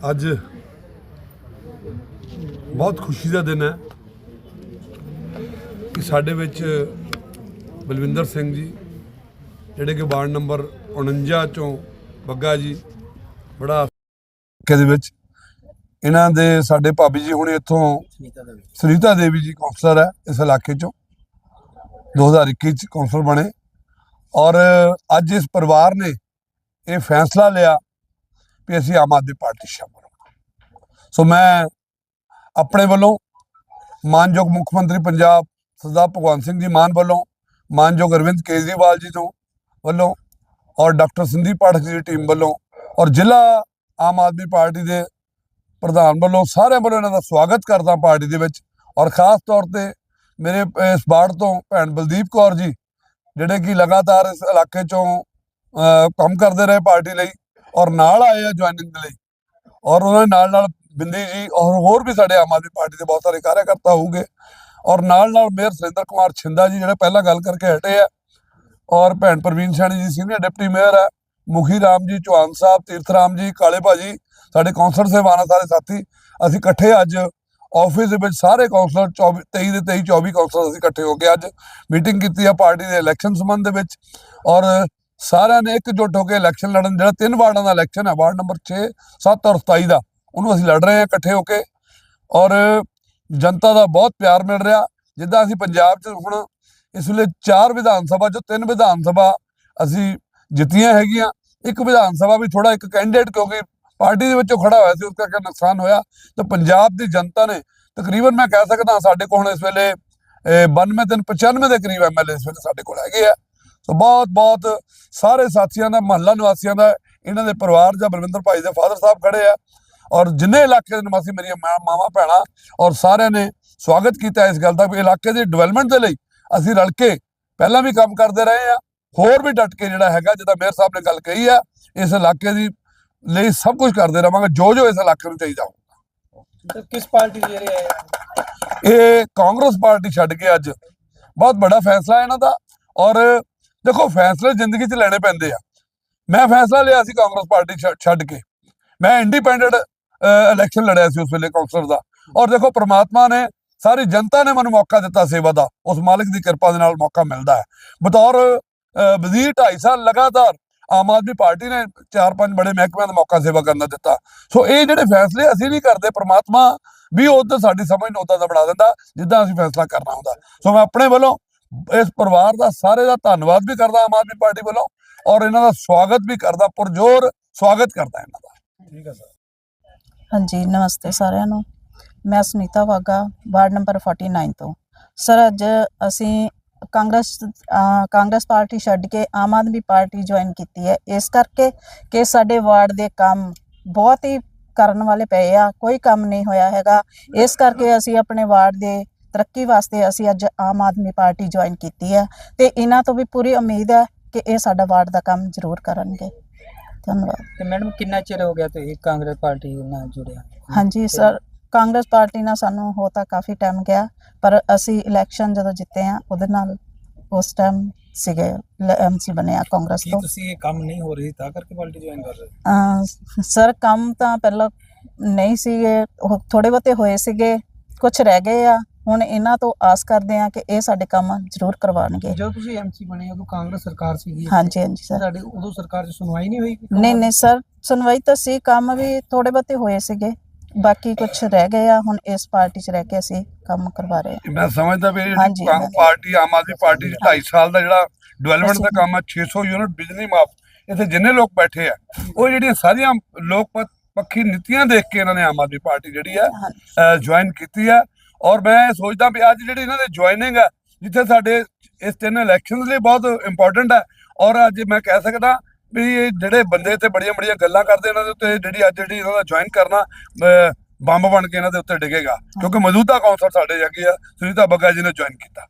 ਅੱਜ ਬਹੁਤ ਖੁਸ਼ੀ ਦਾ ਦਿਨ ਹੈ ਕਿ ਸਾਡੇ ਵਿੱਚ ਬਲਵਿੰਦਰ ਸਿੰਘ ਜੀ, ਜਿਹੜੇ ਕਿ ਵਾਰਡ ਨੰਬਰ 49 ਚੋਂ ਬੱਗਾ ਜੀ, ਬੜਾ ਕੇ ਦੇ ਵਿੱਚ ਇਹਨਾਂ ਦੇ ਸਾਡੇ ਭਾਬੀ ਜੀ ਹੁਣ ਇੱਥੋਂ ਸੁਨੀਤਾ ਦੇਵੀ ਜੀ ਕੌਂਸਲਰ ਹੈ ਇਸ ਇਲਾਕੇ ਚੋਂ 2021 ਚ ਕੌਂਸਲਰ ਬਣੇ ਔਰ ਅੱਜ ਇਸ ਪਰਿਵਾਰ ਨੇ ਇਹ ਫੈਸਲਾ ਲਿਆ ਵੀ ਅਸੀਂ ਆਮ ਆਦਮੀ ਪਾਰਟੀ ਸ਼ਾਮਲ ਹੋਣਾ ਸੋ ਮੈਂ ਆਪਣੇ ਵੱਲੋਂ ਮਾਨਯੋਗ ਮੁੱਖ ਮੰਤਰੀ ਪੰਜਾਬ ਸਰਦਾਰ ਭਗਵੰਤ ਸਿੰਘ ਜੀ ਮਾਨ ਵੱਲੋਂ, ਮਾਨਯੋਗ ਅਰਵਿੰਦ ਕੇਜਰੀਵਾਲ ਜੀ ਤੋਂ ਵੱਲੋਂ ਔਰ ਡਾਕਟਰ ਸੰਦੀਪ ਪਾਠਕ ਜੀ ਦੀ ਟੀਮ ਵੱਲੋਂ ਔਰ ਜ਼ਿਲ੍ਹਾ ਆਮ ਆਦਮੀ ਪਾਰਟੀ ਦੇ ਪ੍ਰਧਾਨ ਵੱਲੋਂ ਸਾਰਿਆਂ ਵੱਲੋਂ ਇਹਨਾਂ ਦਾ ਸਵਾਗਤ ਕਰਦਾ ਪਾਰਟੀ ਦੇ ਵਿੱਚ ਔਰ ਖਾਸ ਤੌਰ ਤੇ ਮੇਰੇ ਇਸ ਬਾੜ ਤੋਂ ਭੈਣ ਬਲਦੀਪ ਕੌਰ ਜੀ, ਜਿਹੜੇ ਕਿ ਲਗਾਤਾਰ ਇਸ ਇਲਾਕੇ ਚੋਂ ਕੰਮ ਕਰਦੇ ਰਹੇ ਪਾਰਟੀ ਲਈ ਔਰ ਨਾਲ ਆਏ ਆ ਜੁਆਇਨਿੰਗ ਦੇ ਲਈ। ਔਰ ਉਹਨਾਂ ਦੇ ਨਾਲ ਨਾਲ ਬਿੰਦੀ ਜੀ ਔਰ ਹੋਰ ਵੀ ਸਾਡੇ ਆਮ ਆਦਮੀ ਪਾਰਟੀ ਦੇ ਬਹੁਤ ਸਾਰੇ ਕਾਰਜਕਰਤਾ ਹੋਊਗੇ। ਔਰ ਨਾਲ ਨਾਲ ਮੇਅਰ ਸੁਰਿੰਦਰ ਕੁਮਾਰ ਛਿੰਦਾ ਜੀ ਜਿਹੜੇ ਪਹਿਲਾਂ ਗੱਲ ਕਰਕੇ ਹਟੇ ਆ। ਔਰ ਭੈਣ ਪ੍ਰਵੀਨ ਸੈਣੀ ਜੀ ਸੀਨੀਅਰ ਡਿਪਟੀ ਮੇਅਰ ਹੈ ਮੁਖੀ ਰਾਮ ਜੀ, ਚੌਹਾਨ ਸਾਹਿਬ, ਤੀਰਥ ਰਾਮ ਜੀ, ਕਾਲੇ ਭਾਜੀ, ਸਾਡੇ ਕੌਂਸਲਰ ਸਾਹਿਬਾਨ ਸਾਰੇ ਸਾਥੀ। ਅਸੀਂ ਇਕੱਠੇ ਅੱਜ ਆਫਿਸ ਦੇ ਵਿੱਚ ਸਾਰੇ ਕੌਂਸਲਰ 24 23 ਦੇ 23 24 ਕੌਂਸਲਰ ਅਸੀਂ ਇਕੱਠੇ ਹੋ ਕੇ ਅੱਜ ਮੀਟਿੰਗ ਕੀਤੀ ਆ ਪਾਰਟੀ ਦੇ ਇਲੈਕਸ਼ਨ ਸੰਬੰਧ ਦੇ ਵਿੱਚ। ਔਰ ਸਾਰਿਆਂ ਨੇ ਇਕਜੁੱਟ ਹੋ ਕੇ ਇਲੈਕਸ਼ਨ ਲੜਨ ਜਿਹੜਾ ਤਿੰਨ ਵਾਰਡਾਂ ਦਾ ਇਲੈਕਸ਼ਨ ਹੈ ਵਾਰਡ ਨੰਬਰ 6 7 ਔਰ 27 ਦਾ ਉਹਨੂੰ ਅਸੀਂ ਲੜ ਰਹੇ ਹਾਂ ਇਕੱਠੇ ਹੋ ਕੇ। ਔਰ ਜਨਤਾ ਦਾ ਬਹੁਤ ਪਿਆਰ ਮਿਲ ਰਿਹਾ ਜਿੱਦਾਂ ਅਸੀਂ ਪੰਜਾਬ 'ਚ ਹੁਣ ਇਸ ਵੇਲੇ ਚਾਰ ਵਿਧਾਨ ਸਭਾ ਜੋ ਤਿੰਨ ਵਿਧਾਨ ਸਭਾ ਅਸੀਂ ਜਿੱਤੀਆਂ ਹੈਗੀਆਂ ਇੱਕ ਵਿਧਾਨ ਸਭਾ ਵੀ ਥੋੜਾ ਇੱਕ ਕੈਂਡੀਡੇਟ ਕਿਉਂਕਿ ਪਾਰਟੀ ਦੇ ਵਿੱਚੋਂ ਖੜਾ ਹੋਇਆ ਸੀ ਉਸ ਕਰਕੇ ਨੁਕਸਾਨ ਹੋਇਆ। ਤੇ ਪੰਜਾਬ ਦੀ ਜਨਤਾ ਨੇ ਤਕਰੀਬਨ ਮੈਂ ਕਹਿ ਸਕਦਾ ਸਾਡੇ ਕੋਲ ਹੁਣ ਇਸ ਵੇਲੇ ਅਹ, 92 ਤਿੰਨ 95 ਦੇ ਕਰੀਬ ਐਮਐਲਏ ਇਸ ਵੇਲੇ ਸਾਡੇ ਕੋਲ ਹੈਗੇ ਆ। ਬਹੁਤ ਬਹੁਤ ਸਾਰੇ ਸਾਥੀਆਂ ਦਾ ਮਹੱਲਾ ਨਿਵਾਸੀਆਂ ਦਾ ਇਹਨਾਂ ਦੇ ਪਰਿਵਾਰ ਜਾਂ ਬਲਵਿੰਦਰ ਭਾਈ ਦੇ ਫਾਦਰ ਸਾਹਿਬ ਖੜੇ ਆ ਔਰ ਜਿੰਨੇ ਇਲਾਕੇ ਦੇ ਨਿਵਾਸੀ ਮੇਰੀਆਂ ਮਾਵਾ ਭੈਣਾ ਔਰ ਸਾਰਿਆਂ ਨੇ ਸਵਾਗਤ ਕੀਤਾ ਇਸ ਗੱਲ ਦਾ ਕਿ ਇਲਾਕੇ ਦੀ ਡਿਵੈਲਪਮੈਂਟ ਦੇ ਲਈ ਅਸੀਂ ਰਲ ਕੇ ਪਹਿਲਾਂ ਵੀ ਕੰਮ ਕਰਦੇ ਰਹੇ ਆ ਹੋਰ ਵੀ ਡਟ ਕੇ ਜਿਹੜਾ ਹੈਗਾ ਜਿੱਦਾਂ ਮੇਅਰ ਸਾਹਿਬ ਨੇ ਗੱਲ ਕਹੀ ਆ ਇਸ ਇਲਾਕੇ ਦੀ ਲਈ ਸਭ ਕੁਝ ਕਰਦੇ ਰਵਾਂਗੇ ਜੋ ਜੋ ਇਸ ਇਲਾਕੇ ਨੂੰ ਚਾਹੀਦਾ ਹੋਊਗਾ। ਕਿਸ ਪਾਰਟੀ ਦੇ ਰਹੇ? ਆ ਇਹ ਕਾਂਗਰਸ ਪਾਰਟੀ ਛੱਡ ਕੇ ਅੱਜ ਬਹੁਤ ਵੱਡਾ ਫੈਸਲਾ ਹੈ ਇਹਨਾਂ ਦਾ ਔਰ ਦੇਖੋ ਫੈਸਲੇ ਜ਼ਿੰਦਗੀ 'ਚ ਲੈਣੇ ਪੈਂਦੇ ਆ। ਮੈਂ ਫੈਸਲਾ ਲਿਆ ਸੀ ਕਾਂਗਰਸ ਪਾਰਟੀ ਛੱਡ- ਛੱਡ ਕੇ। ਮੈਂ ਇੰਡੀਪੈਂਡੈਂਟ ਇਲੈਕਸ਼ਨ ਲੜਿਆ ਸੀ ਉਸ ਵੇਲੇ ਕਾਉਂਸਲਰ ਦਾ। ਔਰ ਦੇਖੋ ਪ੍ਰਮਾਤਮਾ ਨੇ, ਸਾਰੀ ਜਨਤਾ ਨੇ ਮੈਨੂੰ ਮੌਕਾ ਦਿੱਤਾ ਸੇਵਾ ਦਾ। ਉਸ ਮਾਲਕ ਦੀ ਕਿਰਪਾ ਦੇ ਨਾਲ ਮੌਕਾ ਮਿਲਦਾ ਹੈ। ਬਤੌਰ ਵਜ਼ੀਰ 2.5 ਸਾਲ ਲਗਾਤਾਰ ਆਮ ਆਦਮੀ ਪਾਰਟੀ ਨੇ ਚਾਰ ਪੰਜ ਬੜੇ ਮਹਿਕਮਿਆਂ ਦਾ ਮੌਕਾ ਸੇਵਾ ਕਰਨ ਦਾ ਦਿੱਤਾ। ਸੋ ਇਹ ਜਿਹੜੇ ਫੈਸਲੇ ਅਸੀਂ ਨਹੀਂ ਕਰਦੇ, ਪ੍ਰਮਾਤਮਾ ਵੀ ਉਧਰ ਸਾਡੀ ਸਮਝ ਨੂੰ ਉਦਾਂ ਦਾ ਬਣਾ ਦਿੰਦਾ, ਜਿੱਦਾਂ ਅਸੀਂ ਫੈਸਲਾ ਕਰਨਾ ਹੁੰਦਾ। ਸੋ ਮੈਂ ਆਪਣੇ ਵੱਲੋਂ ਇਸ ਪਰਿਵਾਰ ਦਾ ਸਾਰੇ ਦਾ ਧੰਨਵਾਦ ਵੀ ਕਰਦਾ ਆਮ ਆਦਮੀ ਪਾਰਟੀ ਵੱਲੋਂ ਔਰ ਇਹਨਾਂ ਦਾ ਸਵਾਗਤ ਵੀ ਕਰਦਾ ਪੁਰਜੋਰ ਸਵਾਗਤ ਕਰਦਾ ਇਹਨਾਂ ਦਾ। ਹਾਂਜੀ ਨਮਸਤੇ ਸਾਰਿਆਂ ਨੂੰ। ਮੈਂ ਸੁਨੀਤਾ ਵਾਗਾ ਵਾਰਡ ਨੰਬਰ 49 ਤੋਂ। ਸਰ ਅੱਜ ਅਸੀਂ ਕਾਂਗਰਸ ਕਾਂਗਰਸ ਪਾਰਟੀ ਛੱਡ ਕੇ ਆਮ ਆਦਮੀ ਪਾਰਟੀ ਜੁਆਇਨ ਕੀਤੀ ਹੈ। ਇਸ ਕਰਕੇ ਕਿ ਸਾਡੇ ਵਾਰਡ ਦੇ ਕੰਮ ਬਹੁਤ ਹੀ ਕਰਨ ਵਾਲੇ ਪਏ ਆ ਕੋਈ ਕੰਮ ਨਹੀਂ ਹੋਇਆ ਹੈਗਾ। ਇਸ ਕਰਕੇ ਅਸੀਂ ਆਪਣੇ ਵਾਰਡ ਦੇ ਤਰੱਕੀ ਵਾਸਤੇ ਅਸੀਂ ਅੱਜ ਆਮ ਆਦਮੀ ਪਾਰਟੀ ਜੁਆਇਨ ਕੀਤੀ ਹੈ ਤੇ ਇਹਨਾਂ ਤੋਂ ਵੀ ਪੂਰੀ ਉਮੀਦ ਹੈ ਕਿ ਇਹ ਸਾਡਾ ਵਾਰਡ ਦਾ ਕੰਮ ਜ਼ਰੂਰ ਕਰਨਗੇ। ਧੰਨਵਾਦ। ਤੇ ਮੈਡਮ ਕਿੰਨਾ ਚਿਰ ਹੋ ਗਿਆ ਤੁਸੀਂ ਕਾਂਗਰਸ ਪਾਰਟੀ ਨਾਲ ਜੁੜਿਆ? ਹਾਂਜੀ ਸਰ ਕਾਂਗਰਸ ਪਾਰਟੀ ਨਾਲ ਸਾਨੂੰ ਹੋ ਤਾਂ ਕਾਫੀ ਟਾਈਮ ਗਿਆ ਪਰ ਅਸੀਂ ਇਲੈਕਸ਼ਨ ਜਦੋਂ ਜਿੱਤੇ ਆ ਉਹਦੇ ਨਾਲ ਉਸ ਟਾਈਮ ਸੀਗੇ ਐਮਸੀ ਬਣੇ ਆ ਕਾਂਗਰਸ ਕੀ ਤੋਂ। ਤੁਸੀਂ ਇਹ ਕੰਮ ਨਹੀਂ ਹੋ ਰਹੀ ਤਾਂ ਕਰਕੇ ਪਾਰਟੀ ਜੁਆਇਨ ਕਰ ਰਹੇ ਅਹ ਸਰ ਕੰਮ ਤਾਂ ਪਹਿਲਾਂ ਨਹੀਂ ਸੀਗੇ ਉਹ ਥੋੜੇ ਬਹੁਤੇ ਹੋਏ ਸੀਗੇ ਕੁਝ ਰਹਿ ਗਏ ਆ ਹੁਣ ਇਹਨਾਂ ਤੋਂ ਆਸ ਕਰਦੇ ਆ ਕਿ ਇਹ ਸਾਡੇ ਕੰਮ ਜ਼ਰੂਰ ਕਰਵਾਉਣਗੇ। ਜਦੋਂ ਤੁਸੀਂ ਐਮਸੀ ਬਣੇ ਉਦੋਂ ਕਾਂਗਰਸ ਸਰਕਾਰ ਸੀਗੀ। ਹਾਂਜੀ ਹਾਂਜੀ ਸਰ। ਤੁਹਾਡੇ ਉਦੋਂ ਸਰਕਾਰ 'ਚ ਸੁਣਵਾਈ ਨਹੀਂ ਹੋਈ? ਨਹੀਂ ਨਹੀਂ ਸਰ ਸੁਣਵਾਈ ਤਾਂ ਸੀ ਕੰਮ ਵੀ ਥੋੜੇ ਬਹੁਤੇ ਹੋਏ ਸੀਗੇ। ਬਾਕੀ ਕੁਝ ਰਹਿ ਗਏ ਆ ਹੁਣ ਇਸ ਪਾਰਟੀ 'ਚ ਰਹਿ ਕੇ ਅਸੀਂ ਕੰਮ ਕਰਵਾ ਰਹੇ ਹਾਂ। ਮੈਂ ਸਮਝਦਾ ਵੀ ਹਾਂਜੀ, ਹਾਂਜੀ। ਪਾਰਟੀ ਆਮ ਆਦਮੀ ਪਾਰਟੀ 2.5 ਸਾਲ ਦਾ ਜਿਹੜਾ ਡਿਵੈਲਪਮੈਂਟ ਦਾ ਕੰਮ ਹੈ 600 ਯੂਨਿਟ ਬਿਜਲੀ ਮਾਫ ਇੱਥੇ ਜਿੰਨੇ ਲੋਕ ਬੈਠੇ ਆ ਉਹ ਜਿਹੜੀਆਂ ਸਾਰੀਆਂ ਲੋਕ ਪ- ਪੱਖੀ ਨੀਤੀਆਂ ਦੇਖ ਕੇ ਇਹਨਾਂ ਨੇ ਆਮ ਆਦਮੀ ਪਾਰਟੀ ਜਿਹੜੀ ਹੈ ਹਾਂਜੀ। ਜੁਆਇਨ ਕੀਤੀ ਹੈ ਔਰ ਮੈਂ ਸੋਚਦਾ ਵੀ ਅੱਜ ਜਿਹੜੀ ਇਹਨਾਂ ਦੇ ਜੁਆਇਨਿੰਗ ਹੈ ਜਿੱਥੇ ਸਾਡੇ ਇਸ ਤਿੰਨ ਇਲੈਕਸ਼ਨਸ ਲਈ ਬਹੁਤ ਇੰਪੋਰਟੈਂਟ ਹੈ ਔਰ ਅੱਜ ਮੈਂ ਕਹਿ ਸਕਦਾ ਵੀ ਇਹ ਜਿਹੜੇ ਬੰਦੇ ਤੇ ਬੜੀਆਂ ਬੜੀਆਂ ਗੱਲਾਂ ਕਰਦੇ ਇਹਨਾਂ ਦੇ ਉੱਤੇ ਜਿਹੜੀ ਅੱਜ ਜਿਹੜੀ ਇਹਨਾਂ ਦਾ ਜੁਆਇਨ ਕਰਨਾ ਬੰਬ ਬਣ ਕੇ ਇਹਨਾਂ ਦੇ ਉੱਤੇ ਡਿੱਗੇਗਾ। ਕਿਉਂਕਿ ਮੌਜੂਦਾ ਕੌਂਸਲ ਸਾਡੇ ਹੈਗੇ ਆ ਸੁਨੀਤਾ ਬੱਗਾ ਜੀ ਨੇ ਜੁਆਇਨ ਕੀਤਾ।